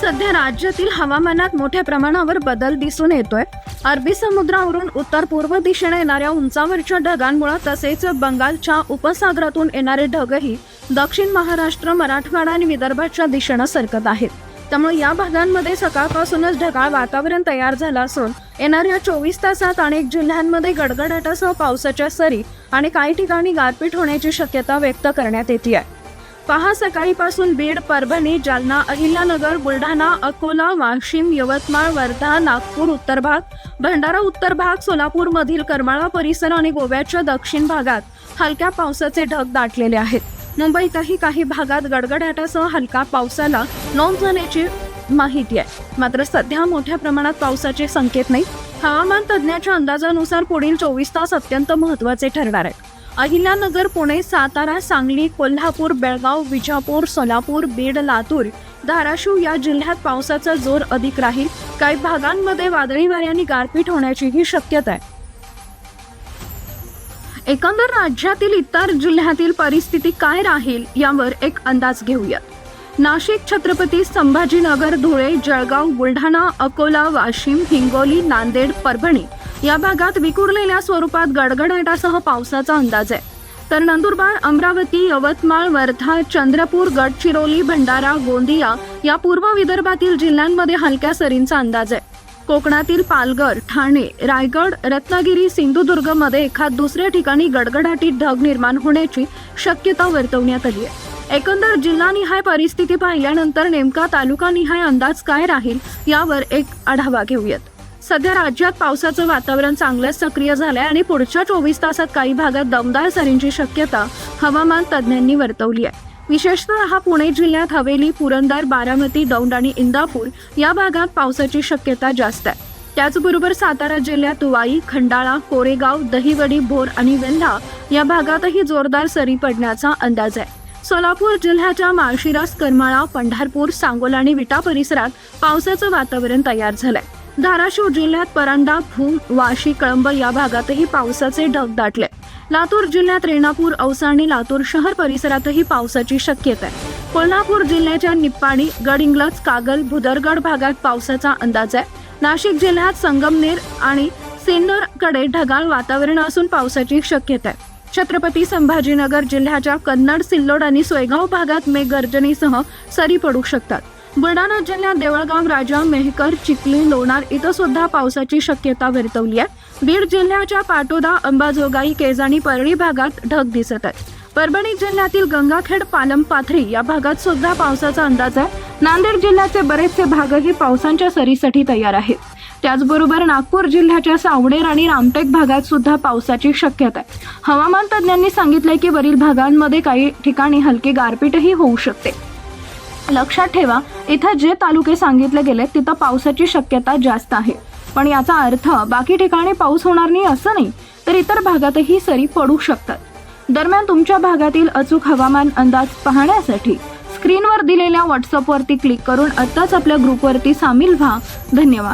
सध्या राज्यातील हवामानात मोठ्या प्रमाणावर बदल दिसून येतोय. अरबी समुद्रावरून उत्तर पूर्व दिशेने येणाऱ्या उंचावरच्या ढगांमुळे तसेच बंगालच्या उपसागरातून येणारे ढगही दक्षिण महाराष्ट्र मराठवाडा आणि विदर्भाच्या दिशेनं सरकत आहेत. त्यामुळे या भागांमध्ये सकाळपासूनच ढगाळ वातावरण तयार झालं असून येणाऱ्या चोवीस तासात अनेक जिल्ह्यांमध्ये गडगडाटासह पावसाच्या सरी आणि काही ठिकाणी गारपीट होण्याची शक्यता व्यक्त करण्यात येते आहे पहा सकाळीपासून बीड परभणी जालना अहिल्यानगर बुलढाणा अकोला वाशिम यवतमाळ वर्धा नागपूर उत्तर भाग भंडारा उत्तर भाग सोलापूर मधील करमाळा परिसर आणि गोव्याच्या दक्षिण भागात हलक्या पावसाचे ढग दाटलेले आहेत. मुंबईतही काही भागात गडगडाटासह हलका पावसाला नोंद झाल्याची माहिती आहे. मात्र सध्या मोठ्या प्रमाणात पावसाचे संकेत नाही. हवामान तज्ज्ञाच्या अंदाजानुसार पुढील चोवीस तास अत्यंत महत्त्वाचे ठरणार आहे. अहिल्यानगर पुणे सातारा सांगली कोल्हापूर बेळगाव विजापूर सोलापूर बीड लातूर धाराशिव या जिल्ह्यात पावसाचा जोर अधिक राहील. काही भागांमध्ये वादळी वाऱ्यांनी गारपीट होण्याचीही शक्यता आहे. एकंदर राज्यातील इतर जिल्ह्यातील परिस्थिती काय राहील यावर एक अंदाज घेऊयात नाशिक छत्रपती संभाजीनगर धुळे जळगाव बुलढाणा अकोला वाशिम हिंगोली नांदेड परभणी या भागात विखुरलेल्या स्वरूपात गडगडाटासह पावसाचा अंदाज आहे. तर नंदुरबार अमरावती यवतमाळ वर्धा चंद्रपूर गडचिरोली भंडारा गोंदिया या पूर्व विदर्भातील जिल्ह्यांमध्ये हलक्या सरींचा अंदाज आहे. कोकणातील पालघर ठाणे रायगड रत्नागिरी सिंधुदुर्गमध्ये एखाद दुसऱ्या ठिकाणी गडगडाटी ढग निर्माण होण्याची शक्यता वर्तवण्यात आली आहे. एकंदर जिल्हानिहाय परिस्थिती पाहिल्यानंतर नेमका तालुकानिहाय अंदाज काय राहील यावर एक आढावा घेऊयात. सध्या राज्यात पावसाचं वातावरण चांगलंच सक्रिय झालंय आणि पुढच्या चोवीस तासात काही भागात दमदार सरींची शक्यता हवामान तज्ज्ञांनी वर्तवली आहे. विशेषतः पुणे जिल्ह्यात हवेली पुरंदर बारामती दौंड आणि इंदापूर या भागात पावसाची शक्यता जास्त आहे. त्याचबरोबर सातारा जिल्ह्यात वाई खंडाळा कोरेगाव दहिवडी भोर आणि वेल्हा या भागातही जोरदार सरी पडण्याचा अंदाज आहे. सोलापूर जिल्ह्याच्या माळशिरस करमाळा पंढरपूर सांगोला आणि विटा परिसरात पावसाचं वातावरण तयार झालंय. धाराशिव जिल्ह्यात परांडा भूम वाशी कळंब या भागातही पावसाचे ढग दाटले. लातूर जिल्ह्यात रेणापूर औसा आणि लातूर शहर परिसरातही पावसाची शक्यता आहे. कोल्हापूर जिल्ह्याच्या निप्पाणी गडिंग्लज कागल भुदरगड भागात पावसाचा अंदाज आहे. नाशिक जिल्ह्यात संगमनेर आणि सिन्नरकडे ढगाळ वातावरण असून पावसाची शक्यता आहे. छत्रपती संभाजीनगर जिल्ह्याच्या कन्नड सिल्लोड आणि सोयगाव भागात मेघगर्जनेसह सरी पडू शकतात. बुलढाणा जिल्ह्यात देवळगाव राजा मेहकर चिखली लोणार इथं सुद्धा पावसाची शक्यता वर्तवली आहे. बीड जिल्ह्याच्या पाटोदा अंबाजोगाई केजाणी परळी भागात ढग दिसत आहेत. परभणी जिल्ह्यातील गंगाखेड पालम पाथरी या भागात सुद्धा पावसाचा अंदाज आहे. नांदेड जिल्ह्याचे बरेचसे भागही पावसांच्या सरीसाठी तयार आहेत. त्याचबरोबर नागपूर जिल्ह्याच्या सावणेर आणि रामटेक भागात सुद्धा पावसाची शक्यता आहे. हवामान तज्ज्ञांनी सांगितलंय की वरील भागांमध्ये काही ठिकाणी हलकी गारपीटही होऊ शकते. लक्षात ठेवा इथं जे तालुके सांगितले गेले तिथं पावसाची शक्यता जास्त आहे. पण याचा अर्थ बाकी ठिकाणी पाऊस होणार नाही असं नाही तर इतर भागातही सरी पडू शकतात. दरम्यान तुमच्या भागातील अचूक हवामान अंदाज पाहण्यासाठी स्क्रीनवर दिलेल्या व्हॉट्सअपवरती क्लिक करून आत्ताच आपल्या ग्रुपवरती सामील व्हा. धन्यवाद.